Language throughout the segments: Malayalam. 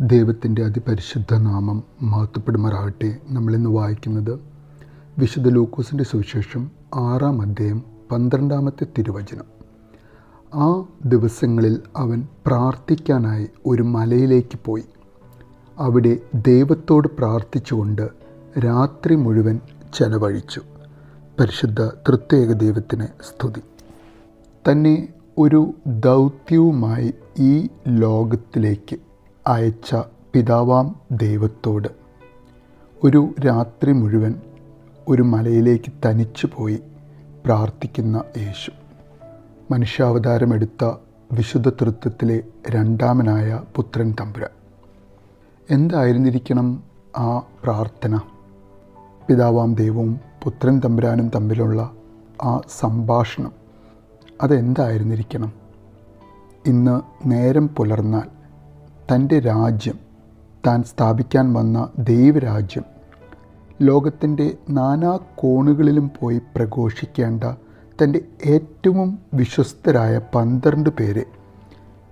ദൈവത്തിന്റെ അതിപരിശുദ്ധ നാമം മഹത്വപ്പെടുമാറാകട്ടെ. നമ്മളിന്ന് വായിക്കുന്നത് വിശുദ്ധ ലൂക്കോസിന്റെ സുവിശേഷം ആറാം അധ്യായം പന്ത്രണ്ടാമത്തെ തിരുവചനം. ആ ദിവസങ്ങളിൽ അവൻ പ്രാർത്ഥിക്കാനായി ഒരു മലയിലേക്ക് പോയി. അവിടെ ദൈവത്തോട് പ്രാർത്ഥിച്ചുകൊണ്ട് രാത്രി മുഴുവൻ ചെലവഴിച്ചു. പരിശുദ്ധ തൃത്യേക ദൈവത്തിന് സ്തുതി. തന്നെ ഒരു ദൗത്യവുമായി ഈ ലോകത്തിലേക്ക് അയച്ച പിതാവാം ദൈവത്തോട്. ഒരു രാത്രി മുഴുവൻ ഒരു മലയിലേക്ക് തനിച്ചു പോയി പ്രാർത്ഥിക്കുന്ന യേശു. മനുഷ്യാവതാരമെടുത്ത വിശുദ്ധ തൃത്വത്തിലെ രണ്ടാമനായ പുത്രൻ തമ്പുരാൻ. എന്തായിരുന്നിരിക്കണം ആ പ്രാർത്ഥന? പിതാവാം ദൈവവും പുത്രൻ തമ്പുരാനും തമ്മിലുള്ള ആ സംഭാഷണം. അതെന്തായിരുന്നിരിക്കണം? ഇന്ന് നേരം പുലർന്നാൽ തന്റെ രാജ്യം താൻ സ്ഥാപിക്കാൻ വന്ന ദൈവരാജ്യം ലോകത്തിന്റെ നാനാ കോണുകളിലും പോയി പ്രഘോഷിക്കേണ്ട തന്റെ ഏറ്റവും വിശ്വസ്തരായ പന്ത്രണ്ട് പേരെ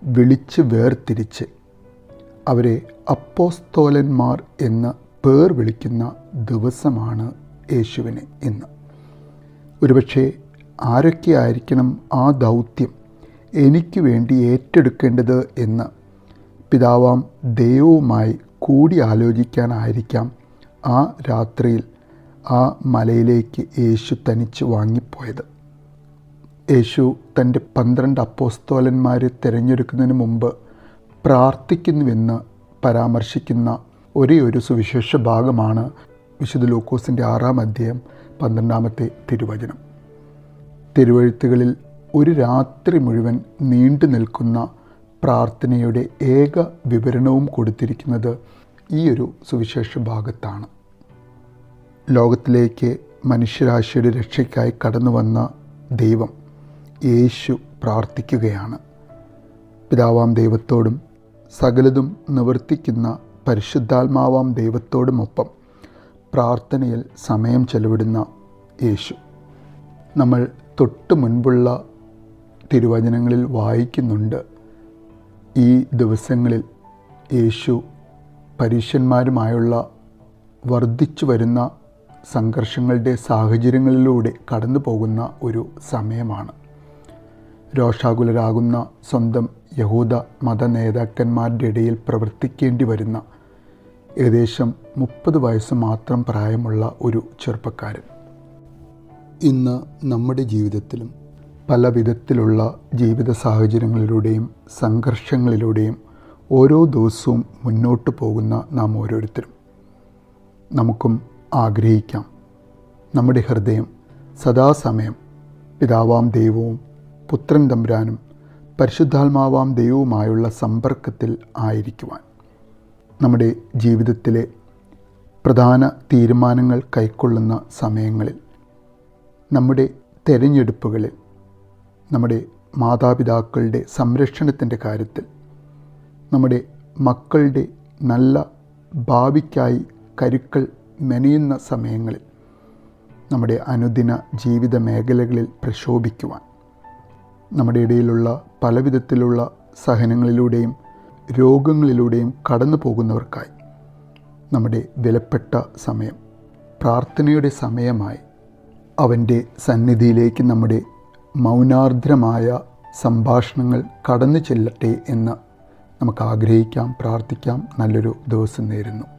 വിളിച്ച് വേർതിരിച്ച് അവരെ അപ്പോസ്തോലന്മാർ എന്ന് പേർ വിളിക്കുന്ന ദിവസമാണ് യേശുവിന് ഇന്ന്. ഒരുപക്ഷെ ആരൊക്കെയായിരിക്കണം ആ ദൗത്യം എനിക്ക് വേണ്ടി ഏറ്റെടുക്കേണ്ടത് എന്ന് പിതാവാം ദൈവവുമായി കൂടി ആലോചിക്കാനായിരിക്കാം ആ രാത്രിയിൽ ആ മലയിലേക്ക് യേശു തനിച്ച് വാങ്ങിപ്പോയത്. യേശു തന്റെ പന്ത്രണ്ട് അപ്പോസ്തോലന്മാരെ തിരഞ്ഞെടുക്കുന്നതിന് മുമ്പ് പ്രാർത്ഥിക്കുന്നുവെന്ന് പരാമർശിക്കുന്ന ഒരേ ഒരു സുവിശേഷ ഭാഗമാണ് വിശുദ്ധ ലൂക്കോസിന്റെ ആറാം അധ്യായം പന്ത്രണ്ടാമത്തെ തിരുവചനം. തിരുവഴുത്തുകളിൽ ഒരു രാത്രി മുഴുവൻ നീണ്ടു നിൽക്കുന്ന പ്രാർത്ഥനയുടെ ഏക വിവരണവും കൊടുത്തിരിക്കുന്നത് ഈ ഒരു സുവിശേഷ ഭാഗത്താണ്. ലോകത്തിലേക്ക് മനുഷ്യരാശിയുടെ രക്ഷയ്ക്കായി കടന്നു വന്ന ദൈവം യേശു പ്രാർത്ഥിക്കുകയാണ്. പിതാവാം ദൈവത്തോടും സകലതും നിവർത്തിക്കുന്ന പരിശുദ്ധാത്മാവാം ദൈവത്തോടുമൊപ്പം പ്രാർത്ഥനയിൽ സമയം ചെലവിടുന്ന യേശു. നമ്മൾ തൊട്ട് മുൻപുള്ള തിരുവചനങ്ങളിൽ വായിക്കുന്നുണ്ട് ഈ ദിവസങ്ങളിൽ യേശു പരീക്ഷന്മാരുമായുള്ള വർദ്ധിച്ചു വരുന്ന സംഘർഷങ്ങളുടെ സാഹചര്യങ്ങളിലൂടെ കടന്നു പോകുന്ന ഒരു സമയമാണ്. രോഷാകുലരാകുന്ന സ്വന്തം യഹൂദ മത നേതാക്കന്മാരുടെ ഇടയിൽ പ്രവർത്തിക്കേണ്ടി വരുന്ന ഏകദേശം മുപ്പത് വയസ്സ് മാത്രം പ്രായമുള്ള ഒരു ചെറുപ്പക്കാരൻ. ഇന്ന് നമ്മുടെ ജീവിതത്തിലും പല വിധത്തിലുള്ള ജീവിത സാഹചര്യങ്ങളിലൂടെയും സംഘർഷങ്ങളിലൂടെയും ഓരോ ദിവസവും മുന്നോട്ട് പോകുന്ന നാം ഓരോരുത്തരും. നമുക്കും ആഗ്രഹിക്കാം. നമ്മുടെ ഹൃദയം സദാസമയം പിതാവാം ദൈവവും പുത്രൻ തമ്പുരാനും പരിശുദ്ധാത്മാവാം ദൈവവുമായുള്ള സമ്പർക്കത്തിൽ ആയിരിക്കുവാൻ. നമ്മുടെ ജീവിതത്തിലെ പ്രധാന തീരുമാനങ്ങൾ കൈക്കൊള്ളുന്ന സമയങ്ങളിൽ നമ്മുടെ തിരഞ്ഞെടുപ്പുകളിൽ നമ്മുടെ മാതാപിതാക്കളുടെ സംരക്ഷണത്തിന്റെ കാര്യത്തിൽ നമ്മുടെ മക്കളുടെ നല്ല ഭാവിക്കായി കരുക്കൾ മെനയുന്ന സമയങ്ങളിൽ നമ്മുടെ അനുദിന ജീവിത മേഖലകളിൽ പ്രക്ഷോഭിക്കുവാൻ നമ്മുടെ ഇടയിലുള്ള പലവിധത്തിലുള്ള സഹനങ്ങളിലൂടെയും രോഗങ്ങളിലൂടെയും കടന്നു പോകുന്നവർക്കായി നമ്മുടെ വിലപ്പെട്ട സമയം പ്രാർത്ഥനയുടെ സമയമായി അവന്റെ സന്നിധിയിലേക്ക് നമ്മുടെ മൗനാർദ്രമായ സംഭാഷണങ്ങൾ കടന്നു ചെല്ലട്ടെ എന്ന് നമുക്ക് ആഗ്രഹിക്കാം പ്രാർത്ഥിക്കാം. നല്ലൊരു ദിവസം നേരുന്നു.